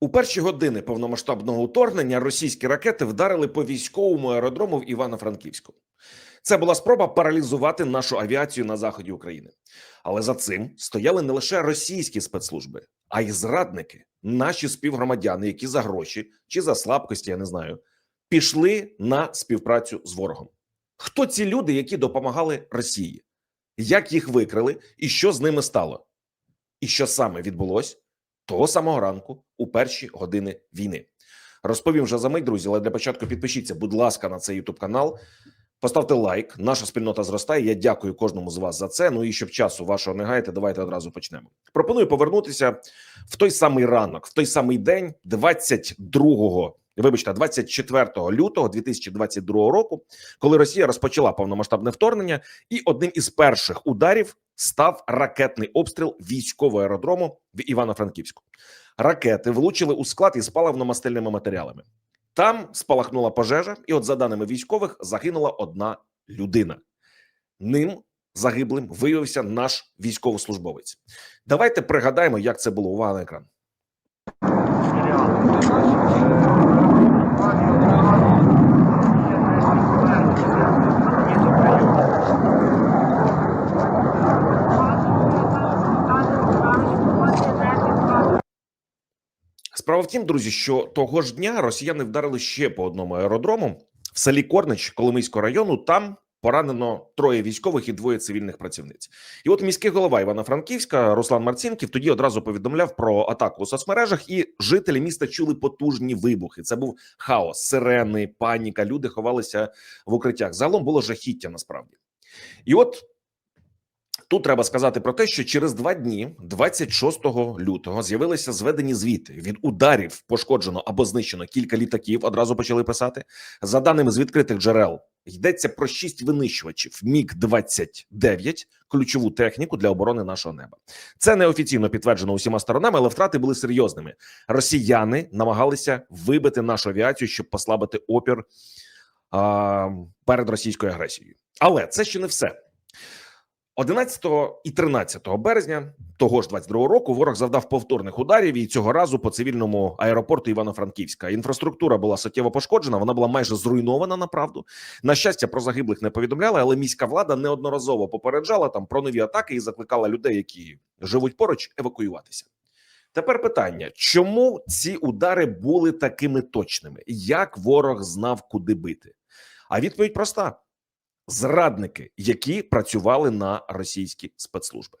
У перші години повномасштабного вторгнення російські ракети вдарили по військовому аеродрому в Івано-Франківську. Це була спроба паралізувати нашу авіацію на заході України. Але за цим стояли не лише російські спецслужби, а й зрадники, наші співгромадяни, які за гроші чи за слабкості, я не знаю, пішли на співпрацю з ворогом. Хто ці люди, які допомагали Росії? Як їх викрили, і що з ними стало? І що саме відбулось того самого ранку у перші години війни? Розповім вже за мить, друзі. Але для початку підпишіться, будь ласка, на цей YouTube канал. Поставте лайк. Наша спільнота зростає. Я дякую кожному з вас за це. Ну і щоб часу вашого не гайте, давайте одразу почнемо. Пропоную повернутися в той самий ранок, в той самий день, 22 Вибачте, 24 лютого 2022 року, коли Росія розпочала повномасштабне вторгнення, і одним із перших ударів став ракетний обстріл військового аеродрому в Івано-Франківську. Ракети влучили у склад із паливно-мастильними матеріалами. Там спалахнула пожежа, і, от, за даними військових, загинула одна людина. Ним загиблим виявився наш військовослужбовець. Давайте пригадаємо, як це було. Увага на екран. Справа в тім, друзі, що того ж дня росіяни вдарили ще по одному аеродрому в селі Корнич Коломийського району. Там поранено троє військових і двоє цивільних працівниць. І от міський голова Івано-Франківська Руслан Марцінків тоді одразу повідомляв про атаку у соцмережах, і жителі міста чули потужні вибухи. Це був хаос, сирени, паніка. Люди ховалися в укриттях. Загалом було жахіття насправді. І от Тут треба сказати про те, що через два дні, 26 лютого, з'явилися зведені звіти від ударів пошкоджено або знищено кілька літаків. Одразу почали писати. За даними з відкритих джерел, йдеться про шість винищувачів міг 29 ключову техніку для оборони нашого неба. Це неофіційно підтверджено усіма сторонами, але втрати були серйозними. Росіяни намагалися вибити нашу авіацію, щоб послабити опір а, перед російською агресією. Але це ще не все. 11 і 13 березня того ж 22 року ворог завдав повторних ударів і цього разу по цивільному аеропорту Івано-Франківська. Інфраструктура була суттєво пошкоджена. Вона була майже зруйнована. Направду на щастя, про загиблих не повідомляли, але міська влада неодноразово попереджала там про нові атаки і закликала людей, які живуть поруч, евакуюватися. Тепер питання: чому ці удари були такими точними? Як ворог знав, куди бити? А відповідь проста зрадники, які працювали на російські спецслужби.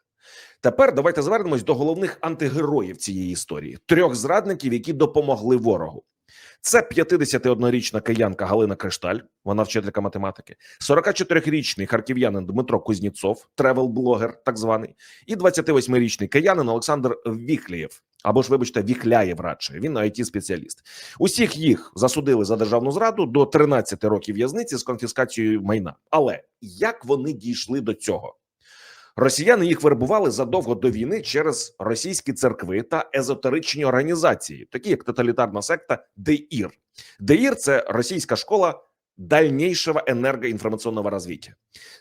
Тепер давайте звернемось до головних антигероїв цієї історії: трьох зрадників, які допомогли ворогу. Це 51-річна киянка Галина Кришталь, вона вчителька математики, 44-річний харків'янин Дмитро Кузніцов, тревел-блогер, так званий, і 28-річний киянин Олександр Віхлієв, або ж, вибачте, Віхляєв радше. Він it спеціаліст. Усіх їх засудили за державну зраду до 13 років в'язниці з конфіскацією майна. Але як вони дійшли до цього? Росіяни їх вербували задовго до війни через російські церкви та езотеричні організації, такі як тоталітарна секта ДЕІР. ДЕІР – це російська школа дальнішого енергоінформаційного розвиття.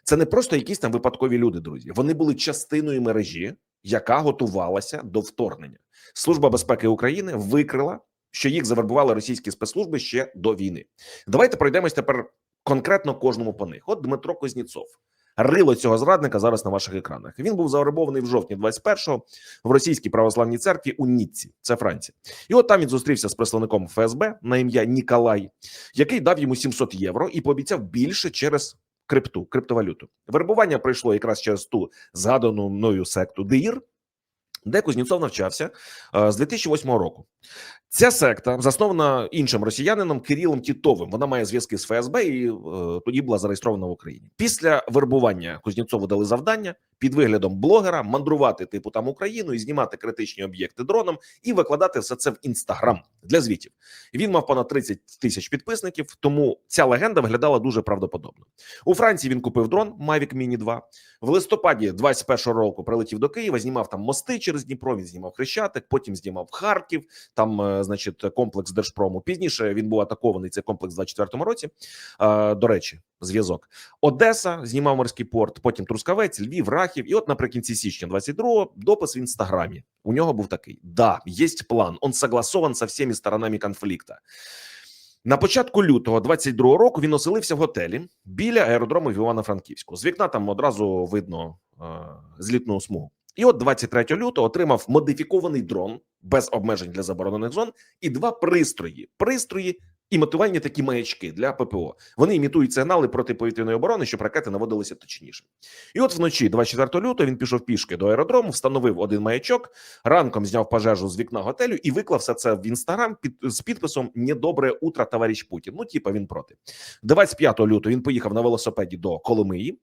Це не просто якісь там випадкові люди, друзі. Вони були частиною мережі, яка готувалася до вторгнення. Служба безпеки України викрила, що їх завербували російські спецслужби ще до війни. Давайте пройдемось тепер конкретно кожному по них. От Дмитро Козніцов. Рило цього зрадника зараз на ваших екранах. Він був завербований в жовтні 21-го в російській православній церкві у Ніцці, це Франція. І от там він зустрівся з представником ФСБ на ім'я Ніколай, який дав йому 700 євро і пообіцяв більше через крипту, криптовалюту. Вербування пройшло якраз через ту згадану мною секту ДИР, де Кузнєцов навчався е, з 2008 року. Ця секта заснована іншим росіянином Кирилом Тітовим. Вона має зв'язки з ФСБ і е, тоді була зареєстрована в Україні. Після вербування Кузнєцову дали завдання під виглядом блогера мандрувати типу там Україну і знімати критичні об'єкти дроном і викладати все це в інстаграм для звітів. Він мав понад 30 тисяч підписників, тому ця легенда виглядала дуже правдоподобно. У Франції він купив дрон Mavic Mini 2. В листопаді 21 року прилетів до Києва, знімав там мости через Дніпро. Він знімав Хрещатик, потім знімав Харків. Там е, значить, комплекс Держпрому. Пізніше він був атакований цей комплекс в 24-му році. Е, До речі, зв'язок Одеса знімав морський порт, потім Трускавець, Львів, Рахів. І от наприкінці січня 22-го допис в інстаграмі. У нього був такий: да, є план, он согласован со всіми сторонами конфлікту. На початку лютого 22-го року він оселився в готелі біля аеродрому в Івано-Франківську. З вікна там одразу видно е, злітну смугу. І от 23 лютого отримав модифікований дрон без обмежень для заборонених зон і два пристрої. Пристрої імітувальні такі маячки для ППО. Вони імітують сигнали протиповітряної оборони, щоб ракети наводилися точніше. І от вночі, 24 лютого, він пішов пішки до аеродрому, встановив один маячок, ранком зняв пожежу з вікна готелю і виклав все це в інстаграм під з підписом «Недобре утро, товариш Путін. Ну, типа він проти. 25 лютого він поїхав на велосипеді до Коломиї.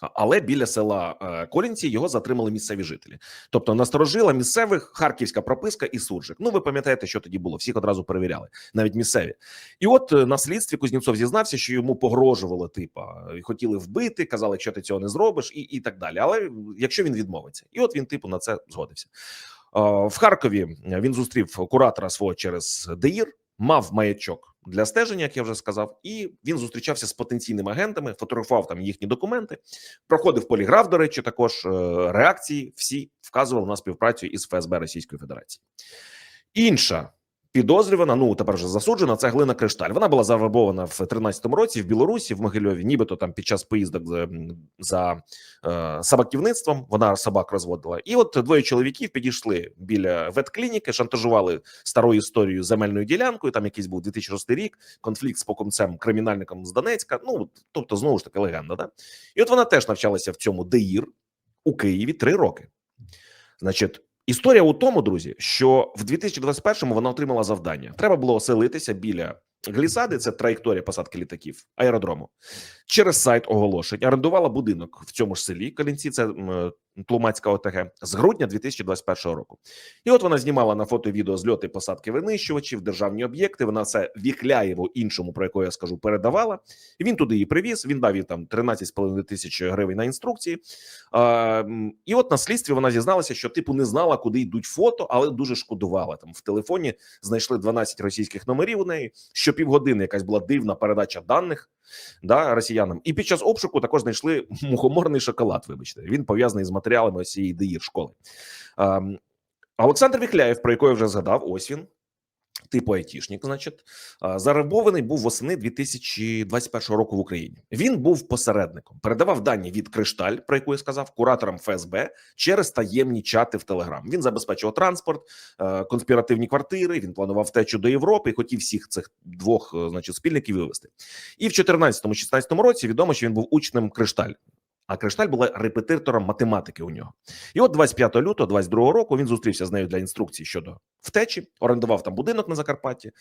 Але біля села е, Колінці його затримали місцеві жителі. Тобто насторожила місцевих харківська прописка і суржик. Ну ви пам'ятаєте, що тоді було? Всіх одразу перевіряли, навіть місцеві. І от е, на слідстві Кузнєцов зізнався, що йому погрожували, типа і хотіли вбити, казали, що ти цього не зробиш, і, і так далі. Але якщо він відмовиться, і от він типу на це згодився. Е, В Харкові він зустрів куратора свого через ДЕІР, мав маячок для стеження, як я вже сказав, і він зустрічався з потенційними агентами, фотографував там їхні документи, проходив поліграф. До речі, також е, реакції всі вказували на співпрацю із ФСБ Російської Федерації. Інша підозрювана, ну тепер вже засуджена. Це Глина Кришталь. Вона була завербована в 13-му році в Білорусі, в Могильові, нібито там під час поїздок за, за е, собаківництвом. Вона собак розводила. І от двоє чоловіків підійшли біля ветклініки, шантажували старою історією земельною ділянкою. Там якийсь був 2006 рік, конфлікт з покупцем кримінальником з Донецька. Ну тобто, знову ж таки, легенда. Да? І от вона теж навчалася в цьому ДЕІР у Києві три роки. Значить. Історія у тому, друзі, що в 2021-му вона отримала завдання. Треба було оселитися біля глісади, це траєкторія посадки літаків аеродрому. Через сайт оголошень орендувала будинок в цьому ж селі Калінці, це Тлумацька ОТГ, з грудня 2021 року. І от вона знімала на фото і відео зльоти посадки винищувачів, державні об'єкти. Вона це Віхляєву іншому, про яку я скажу, передавала. І він туди її привіз. Він дав їй там 13,5 тисяч гривень на інструкції. А, і от на слідстві вона зізналася, що типу не знала, куди йдуть фото, але дуже шкодувала. Там в телефоні знайшли 12 російських номерів у неї. Що півгодини якась була дивна передача даних да, росіянам. І під час обшуку також знайшли мухоморний шоколад. Вибачте, він пов'язаний з матеріалами цієї ДІР школи. А, Олександр Віхляєв, про якого я вже згадав, ось він. Типу айтішник, значить, зарабований був восени 2021 року в Україні. Він був посередником, передавав дані від Кришталь, про яку я сказав, кураторам ФСБ через таємні чати в Телеграм. Він забезпечував транспорт, е, конспіративні квартири. Він планував втечу до Європи і хотів всіх цих двох, е, значить, спільників вивести. І в 14-16 році відомо, що він був учнем Кришталь. А Кришталь була репетитором математики у нього. І от 25 лютого 22 року він зустрівся з нею для інструкцій щодо втечі, орендував там будинок на Закарпатті е,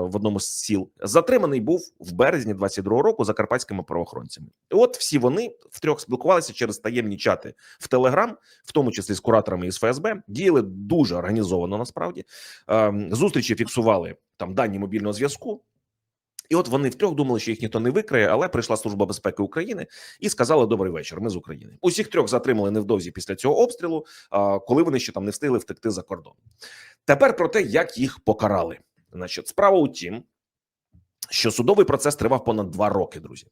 в одному з сіл. Затриманий був в березні 22 року закарпатськими правоохоронцями. І от всі вони втрьох спілкувалися через таємні чати в Телеграм, в тому числі з кураторами із ФСБ, діяли дуже організовано. Насправді е, зустрічі фіксували там дані мобільного зв'язку. І от вони втрьох думали, що їх ніхто не викриє, але прийшла служба безпеки України і сказала: Добрий вечір. Ми з України. Усіх трьох затримали невдовзі після цього обстрілу, коли вони ще там не встигли втекти за кордон. Тепер про те, як їх покарали. Значить, справа у тім, що судовий процес тривав понад два роки. Друзі,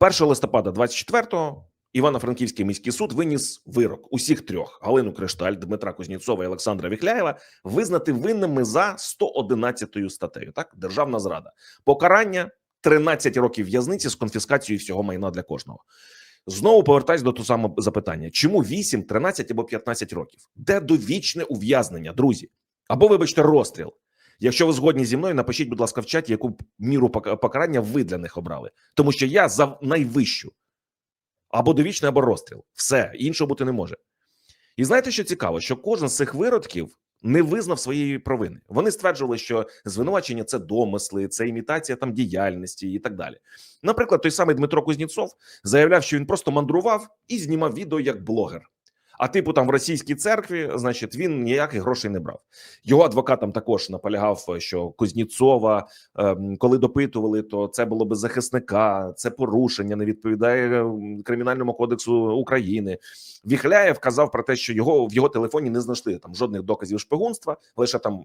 1 листопада 24-го Івано-Франківський міський суд виніс вирок усіх трьох: Галину Кришталь, Дмитра Кузнєцова і Олександра Віхляєва визнати винними за 111 статтею. Так, державна зрада, покарання 13 років в'язниці з конфіскацією всього майна для кожного. Знову повертаюсь до того самого запитання: чому 8, 13 або 15 років? Де довічне ув'язнення, друзі? Або, вибачте, розстріл. Якщо ви згодні зі мною, напишіть, будь ласка, в чаті, яку міру покарання ви для них обрали, тому що я за найвищу або довічне, або розстріл. Все іншого бути не може. І знаєте, що цікаво, що кожен з цих виродків не визнав своєї провини. Вони стверджували, що звинувачення це домисли, це імітація там діяльності і так далі. Наприклад, той самий Дмитро Кузнєцов заявляв, що він просто мандрував і знімав відео як блогер. А типу там в російській церкві, значить, він ніяких грошей не брав. Його адвокатам також наполягав, що Кузнєцова, ем, коли допитували, то це було би захисника, це порушення, не відповідає ем, кримінальному кодексу України. Віхляєв казав про те, що його в його телефоні не знайшли там жодних доказів шпигунства, лише там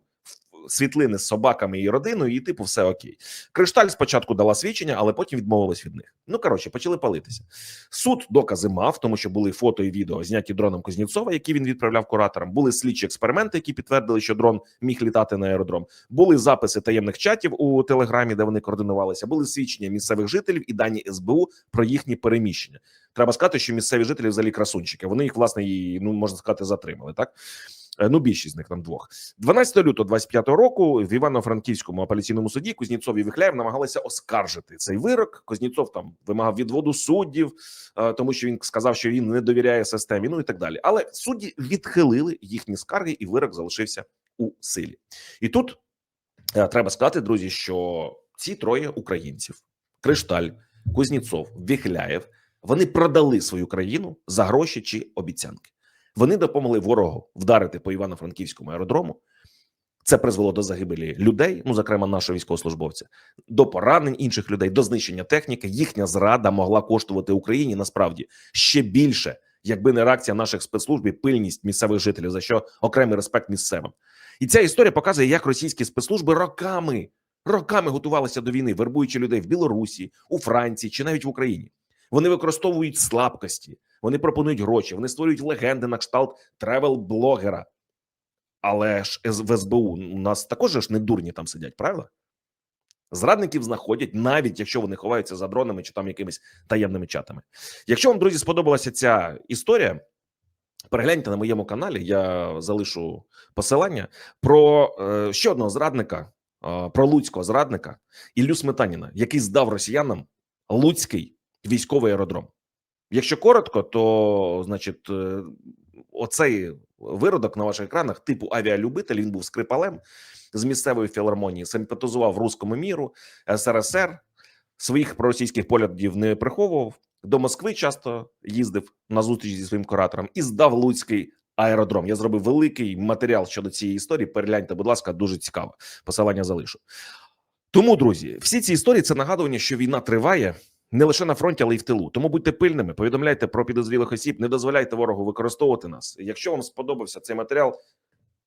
світлини з собаками і родиною, і типу, все окей. Кришталь спочатку дала свідчення, але потім відмовилась від них. Ну коротше, почали палитися. Суд докази мав, тому що були фото і відео зняті дроном Кузнєцова, які він відправляв кураторам. Були слідчі експерименти, які підтвердили, що дрон міг літати на аеродром. Були записи таємних чатів у телеграмі, де вони координувалися. Були свідчення місцевих жителів і дані СБУ про їхні переміщення. Треба сказати, що місцеві жителі взагалі красунчики. Вони їх власне і ну можна сказати затримали. Так ну більшість з них там двох. 12 лютого 25 року в Івано-Франківському апеляційному суді Кузнєцов і Вихляєв намагалися оскаржити цей вирок. Кузнєцов там вимагав відводу суддів, е, тому що він сказав, що він не довіряє системі. Ну і так далі. Але судді відхилили їхні скарги, і вирок залишився у силі. І тут е, треба сказати, друзі, що ці троє українців: Кришталь, Кузнєцов, Віхляєв, вони продали свою країну за гроші чи обіцянки. Вони допомогли ворогу вдарити по Івано-Франківському аеродрому. Це призвело до загибелі людей, ну зокрема нашого військовослужбовця, до поранень інших людей, до знищення техніки. Їхня зрада могла коштувати Україні насправді ще більше, якби не реакція наших спецслужб і пильність місцевих жителів, за що окремий респект місцевим. І ця історія показує, як російські спецслужби роками роками готувалися до війни, вербуючи людей в Білорусі, у Франції чи навіть в Україні. Вони використовують слабкості, вони пропонують гроші, вони створюють легенди на кшталт тревел-блогера. Але ж в СБУ у нас також ж не дурні там сидять, правда? Зрадників знаходять, навіть якщо вони ховаються за дронами чи там якимись таємними чатами. Якщо вам, друзі, сподобалася ця історія, перегляньте на моєму каналі. Я залишу посилання про е, ще одного зрадника, е, про луцького зрадника Іллю Сметаніна, який здав росіянам Луцький військовий аеродром. Якщо коротко, то значить, е, оцей виродок на ваших екранах, типу авіалюбитель, він був скрипалем з місцевої філармонії, симпатизував руському міру, СРСР, своїх проросійських поглядів не приховував. До Москви часто їздив на зустріч зі своїм куратором і здав Луцький аеродром. Я зробив великий матеріал щодо цієї історії. Перегляньте, будь ласка, дуже цікаво. Посилання залишу. Тому, друзі, всі ці історії це нагадування, що війна триває не лише на фронті, але й в тилу. Тому будьте пильними, повідомляйте про підозрілих осіб, не дозволяйте ворогу використовувати нас. Якщо вам сподобався цей матеріал,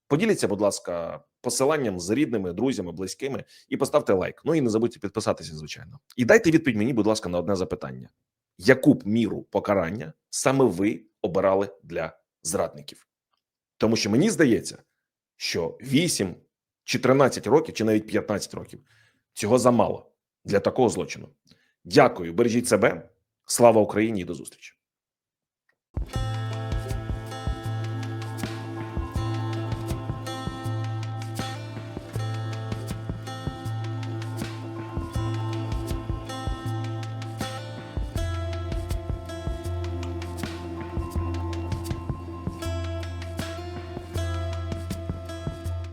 поділіться, будь ласка, посиланням з рідними, друзями, близькими і поставте лайк. Ну і не забудьте підписатися, звичайно. І дайте відповідь мені, будь ласка, на одне запитання: яку б міру покарання саме ви обирали для зрадників? Тому що мені здається, що 8 чи 13 років, чи навіть 15 років цього замало для такого злочину. Дякую, бережіть себе. Слава Україні і до зустрічі.